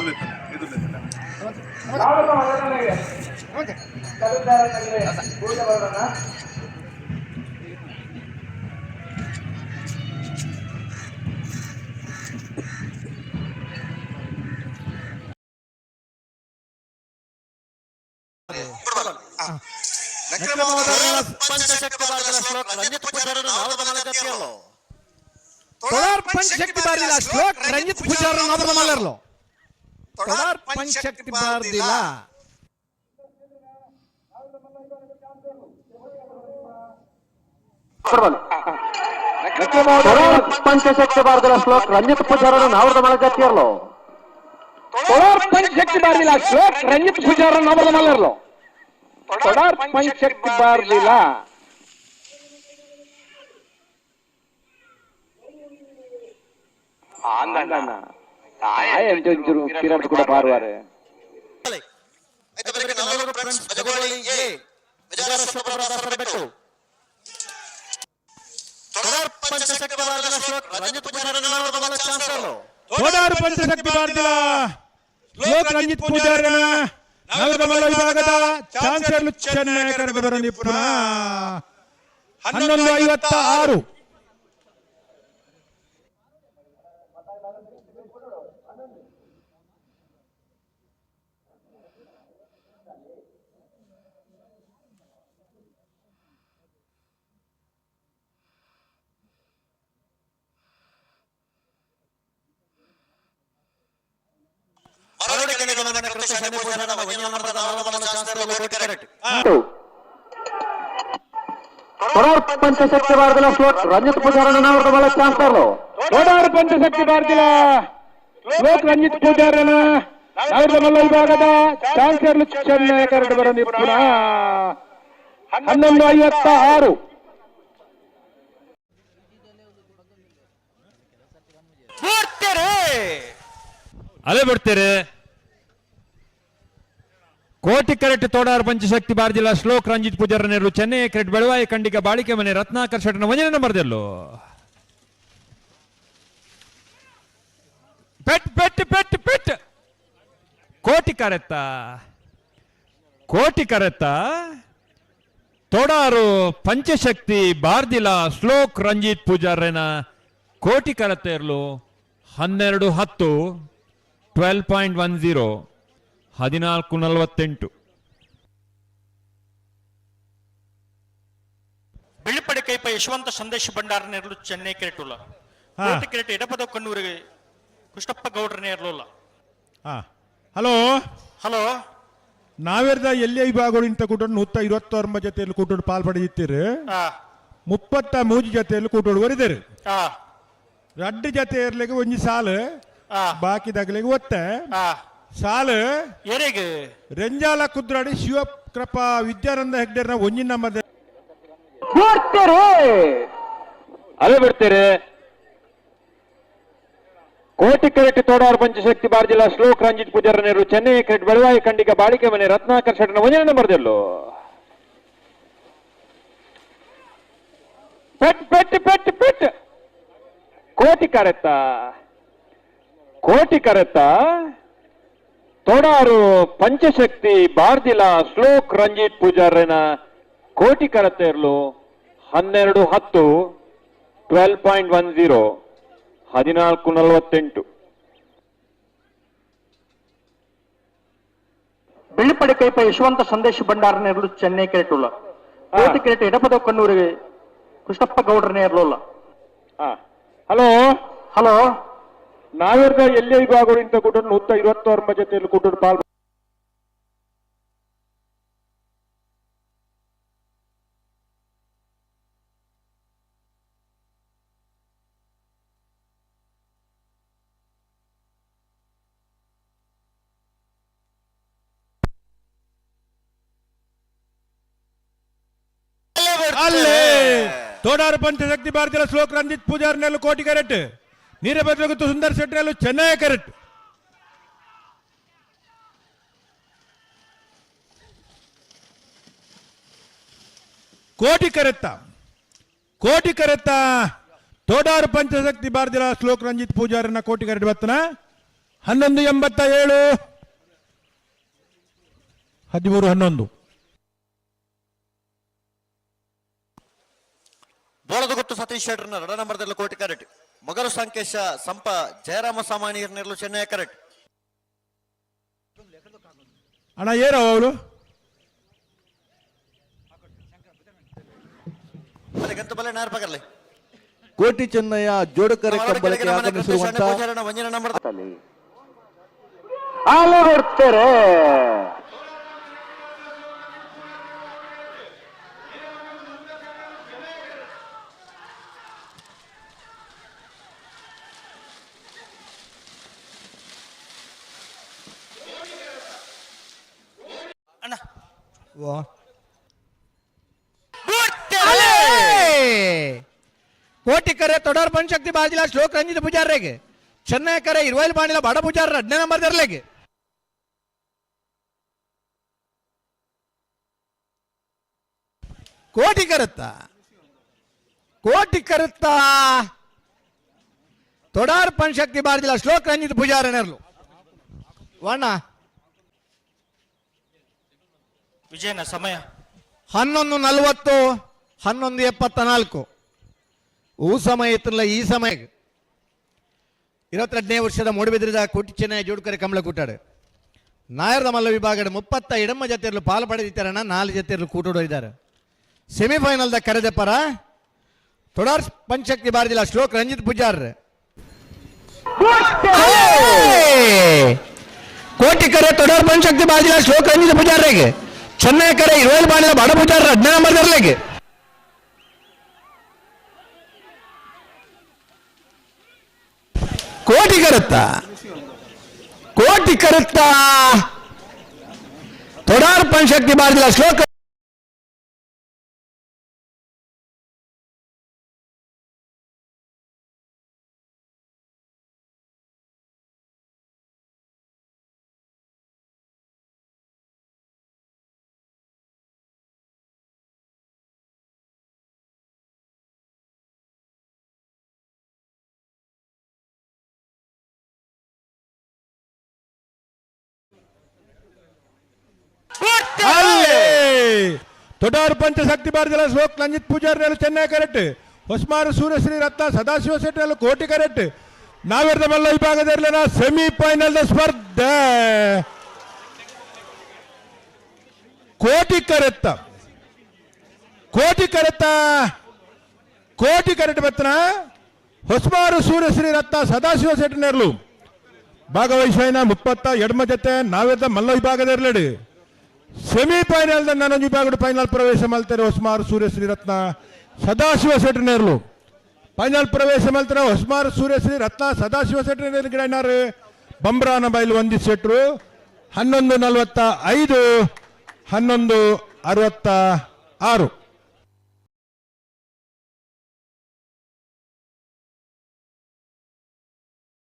ಎದುರ್ಲಿದ್ದಾನೆ ಎದುರ್ಲಿದ್ದಾನೆ ತೊಡಾರ್ ಪಂಚಶಕ್ತಿ ಬಾರ್ದಿಲ್ಲ ಶ್ಲೋಕ್ ರಂಜಿತ್ ಪೂಜಾರ ನಾಮದ ಮಲ್ಲರ್ಲು ತೊಡಾರ್ ಪಂಚಶಕ್ತಿ ಬಾರ್ದಿಲ್ಲ ಪಂಚಶಕ್ತಿ ಭಾರತದ ಶ್ಲೋಕ್ ರಂಜಿತ್ ಪೂಜಾರರು ನಾವರದ ಮಳ ಜಾತಿಯರ್ಲು. ತೊಡಾರ್ ಪಂಚಶಕ್ತಿ ಬಾರದಿಲ್ಲ ಶ್ಲೋಕ್ ರಂಜಿತ್ ಪೂಜಾರ ನಾವರದ ಮಲರ್ಲು ತೊಡಾರ್ ಪಂಚಶಕ್ತಿ ಬಾರ್ದಿಲ್ಲ ಒಂಚೂರು ಕಿರಾಟ್ ಕೂಡ ಬಾರುವಾರೆ ತೊಡಾರ್ ಪಂಚಶಕ್ತಿ ಬಾರ್ದಿಲ್ಲ ಶ್ಲೋಕ್ ರಂಜಿತ್ ಪೂಜಾರನ ನಾಗರದ ಮಲ್ಲ ವಿಭಾಗದ ಚಾನ್ಸಲರ್ ಚೆನ್ನೈ ಕರಗದರ ನಿಪುಣ ಹನ್ನೊಂದು ಐವತ್ತ ಆರು ಪಂಚಶಕ್ತಿ ಭಾರತದ ಶ್ಲೋಕ್ ರಂಜಿತ್ ಪೂಜಾರನ ನಾವರದ ಮಳ ಚಾನ್ಸಲರ್ ತೊಡಾರ್ ಪಂಚಶಕ್ತಿ ರಂಜಿತ್ ಪೂಜಾರನ ನಾವರದ ಮಲ್ಲ ವಿಭಾಗದ ಚಾನ್ಸಲರ್ ಚೆನ್ನೈ ಕರಗದರ ನಿಪುಣ ಹನ್ನೊಂದು ಐವತ್ತ ಆರು ಅಲೆ ಬಿಡ್ತೀರಿ ಕೋಟಿ ಕರೆಟ್ ತೋಡಾರ್ ಪಂಚಶಕ್ತಿ ಬಾರ್ದಿಲ್ಲ ಶ್ಲೋಕ್ ರಂಜಿತ್ ಪೂಜಾರ ನೆರಳು ಚೆನ್ನೈ ಕ್ರೆಟ್ ಬೆಳವಾಯಿ ಖಂಡಿಕ ಬಾಳಿಕೆ ಮನೆ ರತ್ನಾಕರ್ ಶೆಟ್ಟನ ವಂಜನ ನಂಬರ್ದೆಲ್ಲು ಪೆಟ್ ಪೆಟ್ ಪೆಟ್ ಪೆಟ್. ಕೋಟಿ ಕರೆತ್ತ. ಕೋಟಿ ಕರೆತ್ತ. ತೋಡಾರು ಪಂಚಶಕ್ತಿ ಬಾರ್ದಿಲ ಶ್ಲೋಕ್ ರಂಜಿತ್ ಪೂಜಾರನ ಕೋಟಿ ಕರೆತ್ತ ಇರಲು ಹನ್ನೆರಡು ಹತ್ತು ಟ್ವೆಲ್ ಪಾಯಿಂಟ್ ಒನ್ ಜೀರೋ ಹದಿನಾಲ್ಕು ನಲವತ್ತೆಂಟು. ಬೆಳ್ಳಿಪಡೆ ಕೈಪ ಯಶವಂತ ಸಂದೇಶ ಭಂಡಾರ ನೆರಳು ಚೆನ್ನೈ ಕೆರೆಟುಲ. ಕೋಟಿ ಕೆರೆಟ್ ಎಡಪದ ಕಣ್ಣೂರಿಗೆ ಕೃಷ್ಣಪ್ಪ ಗೌಡ್ರ ನೆರಳುಲ್ಲ ಹಲೋ? ಹಲೋ? ನಾವೆರ್ದ ಎಲ್ಲಿ ಭಾಗಗಳು ಇಂತ ಕೂಟ ನೂತ ಇರುವತ್ತೊಂಬ ಜೊತೆಯಲ್ಲಿ ಕೂಟೋಡು ಪಾಲ್ಪಡೆಯುತ್ತೀರಿ ಆ ಮುಪ್ಪತ್ತ ಮೂಜಿ ಜೊತೆಯಲ್ಲಿ ಕೂಟೋಡು ಬರಿದೇರು? ಆ ರಡ್ಡು ಜೊತೆ ಇರ್ಲಿಕ್ಕೆ ಒಂಜಿ ಸಾಲು ಆ ಬಾಕಿ ದಗಲಿಗೆ ಒತ್ತೆ. ಆ ಸಾಲು. ಎರೆಗೆ ರಂಜಾಲ ಕುದ್ರಾಡಿ ಶಿವಕೃಪ ವಿದ್ಯಾನಂದ ಹೆಗ್ಡೆರ್ನ ಒಂಜಿ ನಮ್ಮದ. ಬಿಡ್ತೀರಿ ಅದೇ ಬಿಡ್ತೀರಿ ಕೋಟಿ ಕರೆಕ್ಟ್ ತೋಡಾರ್ ಪಂಚಶಕ್ತಿ ಬಾರ್ಜಿಲ್ಲ ಶ್ಲೋಕ್ ರಂಜಿತ್ ಪೂಜಾರ ನೆರು ಚೆನ್ನೈ ಕ್ರಿಕೆಟ್ ಬೆಳವಾಯಿ ಖಂಡಿಕ ಬಾಳಿಕೆ ಮನೆ ರತ್ನಾಕರ್ ಶೆಟ್ಟನ ಒಂದನೇ ನಂಬರ್ದೆಲ್ಲು. ಪೆಟ್ ಪೆಟ್ ಪೆಟ್ ಪೆಟ್! ಕೋಟಿ ಕರೆತ್ತ? ಕೋಟಿ ಕರೆತ್ತ? ತೋಡಾರು ಪಂಚಶಕ್ತಿ ಬಾರ್ದಿಲ ಶ್ಲೋಕ್ ರಂಜಿತ್ ಪೂಜಾರನ ಕೋಟಿ ಕರೆತ್ತ ಇರಲು ಹನ್ನೆರಡು ಹತ್ತು ಟ್ವೆಲ್ ಪಾಯಿಂಟ್ ಒನ್ ಜೀರೋ ಹದಿನಾಲ್ಕು ನಲವತ್ತೆಂಟು. ಬೆಳ್ಳಿಪಡೆ ಕೈಪ ಯಶವಂತ ಸಂದೇಶ ಭಂಡಾರ ನೆರಳು ಚೆನ್ನೈ ಕೆರೆಟುಲ್ಲ ಕೋಟಿ ಕೆರೆಟ ಎಡಪದ ಕಣ್ಣೂರಿಗೆ ಕೃಷ್ಣಪ್ಪ ಗೌಡ್ರನೇ ಇರಲಿಲ್ಲ ಹಲೋ? ಹಲೋ? ನಾವಿರ್ದ ಎಲ್ಲಿ ವಿಭಾಗಗಳು ಇಂತ ಕೂಟ ನೂತ್ತ ಇವತ್ತೋರ್ಮ ಜೊತೆಯಲ್ಲಿ ಕೂಟ ಪಾಲ್ ಅಲ್ಲೇ ತೋಡಾರು ಪಂಚಶಕ್ತಿ ಭಾರತೀಯ ಶ್ಲೋಕ್ ರಂಜಿತ್ ಪೂಜಾರ್ನೆಲ್ಲು ಕೋಟಿ ಕರೆಟ್ ನೀರಭದ್ರಗುತ್ತು ಸುಂದರ್ ಅಲ್ಲೂ ಚೆನ್ನೈ ಕರೆಟ್. ಕೋಟಿ ಕರೆತ್ತ. ಕೋಟಿ ಕರೆತ್ತ ತೋಡಾರು ಪಂಚಶಕ್ತಿ ಭಾರತೀಯ ಶ್ಲೋಕ್ ರಂಜಿತ್ ಪೂಜಾರನ್ನ ಕೋಟಿ ಕರೆಟ್ ಬತ್ತನ ಹನ್ನೊಂದು ಎಂಬತ್ತ ಏಳು. ಹದಿಮೂರು ಹನ್ನೊಂದು. ಬೋಳದಗುಟ್ಟು ಸತೀಶ್ ಶೆಟ್ಟರ್ನ ರಡ ನಂಬರ್ದಲ್ಲಿ ಕೋಟಿ ಕ್ಯಾರೆಟ್ ಮೊಗಲು ಸಂಕೇಶ ಸಂಪ ಜಯರಾಮ ಸಾಮಾನಿ ನಿರ್ಲು ಚೆನ್ನೈ ಕ್ಯಾರೆಟ್ ಅಣ್ಣ ಏನೋ ಅವಳು ಬಲೆ ಗಂತು ಬಲೆ ನಾರ್ ಪಗರ್ಲೆ ಕೋಟಿ ಚೆನ್ನಯ್ಯ ಜೋಡಕರೆ ಕಂಬಳಕ್ಕೆ ಆಗಮಿಸಿರುವಂತ ವಂಜನ ನಂಬರ್ ಅಲ್ಲಿ ಬಿಡ್ತಾರೆ ಕೋಟಿಕರೆ ತೊಡರ್ ಪಂಚಕ್ತಿ ಬಾಜಿಲ ಶ್ಲೋಕ ರಂಜಿತ ಪೂಜಾರರಿಗೆ. ಚೆನ್ನೈಕರೆ ಇರುವೈಲ್ ಬಾಣಿಲ ಬಡ ಪೂಜಾರ ಹಡ್ನೇ ನಂಬರ್ ದರ್ಲೆಗೆ. ಕೋಟಿ ಕರುತ್ತ? ಕೋಟಿ ಕರುತ್ತ? ತೊಡಾರ್ ಪಂಚಕ್ತಿ ಬಾರದಿಲ್ಲ ಶ್ಲೋಕ ರಂಜಿತ ಪೂಜಾರನರ್ಲು ವಣ್ಣ. ವಿಜಯನ ಸಮಯ. ಹನ್ನೊಂದು ನಲವತ್ತು ಹನ್ನೊಂದು ಎಪ್ಪತ್ತ ನಾಲ್ಕು. ಊ ಸಮಯ ಇತ್ತಲ್ಲ ಈ ಸಮಯ. ಇರವತ್ತೆರಡನೇ ವರ್ಷದ ಮೂಡಬಿದ್ರದ ಕೋಟಿ கூட்டிச்சின ஜோடுக்கரை ಕಮಲ ಕೂಟಾಡು. ನಾಯರದ ಮಲ್ಲ விಭಾಗದ ಮುಪ್ಪತ್ತ ಎಡಮ್ಮ ಜತೆಯಲ್ಲೂ ಪಾಲು ಪಡೆದಿದ್ದಾರಣ್ಣ ನಾಲ್ಕು ಜತೆಯಲ್ಲೂ ಕೂಟೋಡಿದ್ದಾರೆ ಸೆಮಿಫೈನಲ್ದ ಕರೆದ ಪರ ತೊಡಾರ್ ಪಂಚಕ್ತಿ ಬಾರದಿಲ್ಲ ಶ್ಲೋಕ್ ರಂಜಿತ್ ಪೂಜಾರ್ ಕೋಟಿ ಕರೆ ತೊಡಾರ್ ಪಂಚಕ್ತಿ ಬಾರದಿಲ್ಲ ಶ್ಲೋಕ್ ರಂಜಿತ್ ಪೂಜಾರ್ಗೆ ಚೆನ್ನೈ ಇರೋಲ್ ಇರುವಲ್ ಬಾಣಿಲ ಬಡ ಪೂಜಾರ ಹಡ್ನೇ ನಂಬರ್ ದರ್ಲೆಗೆ ಕೋಟಿ ಕರುತ್ತ. ಕೋಟಿ ಕರುತ್ತ. ತೊಡಾರ್ ಪಂಚಕ್ತಿ ಬಾರಿದಿಲ್ಲ, ಶ್ಲೋಕ ತೊಡಾರು ಪಂಚಶಕ್ತಿ ಭಾರತದ ಶ್ಲೋಕ್ ರಂಜಿತ್ ಪೂಜಾರಿ ಚೆನ್ನೈ ಕರೆಕ್ಟ್ ಹೊಸ್ಮಾರು ಸೂರ್ಯಶ್ರೀ ರತ್ನ ಸದಾಶಿವ ಶೆಟ್ಟಿ ಕೋಟಿ ಕರೆಕ್ಟ್ ನಾವಿರದ ಮಲ್ಲ ವಿಭಾಗದಲ್ಲಿನ ಸೆಮಿಫೈನಲ್ ಸ್ಪರ್ಧೆ ಕೋಟಿ ಕರೆತ್ತ ಕೋಟಿ ಕರೆತ್ತ ಕೋಟಿ ಕರೆಕ್ಟ್ ಬತ್ತನ ಹೊಸ್ಮಾರು ಸೂರ್ಯಶ್ರೀ ರತ್ನ ಸದಾಶಿವ ಶೆಟ್ಟಿನೇರ್ಲು ಭಾಗವಹಿಸುವೈನ ಮುಪ್ಪತ್ತ ಎಡಮ ಜತೆ ನಾವಿದ್ದ ಮಲ್ಲ ವಿಭಾಗದಲ್ಲಿ ಸೆಮಿಫೈನಲ್ ನನ್ನ ವಿಭಾಗದ ಫೈನಲ್ ಪ್ರವೇಶ ಮಾಡ್ತಾರೆ ಹೊಸ್ಮಾರು ಸೂರ್ಯಶ್ರೀ ರತ್ನ ಸದಾಶಿವ ಶೆಟ್ಟಿನೇರ್ಲು ಫೈನಲ್ ಪ್ರವೇಶ ಮಾಡ್ತಾರೆ ಹೊಸ್ಮಾರು ಸೂರ್ಯಶ್ರೀ ರತ್ನ ಸದಾಶಿವ ಶೆಟ್ಟಿನೇರ್ ಗಿಡನಾರು ಬಂಬ್ರಾನ ಬೈಲು ಒಂದಿಸ್ ಶೆಟ್ರು ಹನ್ನೊಂದು ನಲವತ್ತ ಐದು, ಹನ್ನೊಂದು ಅರವತ್ತ ಆರು.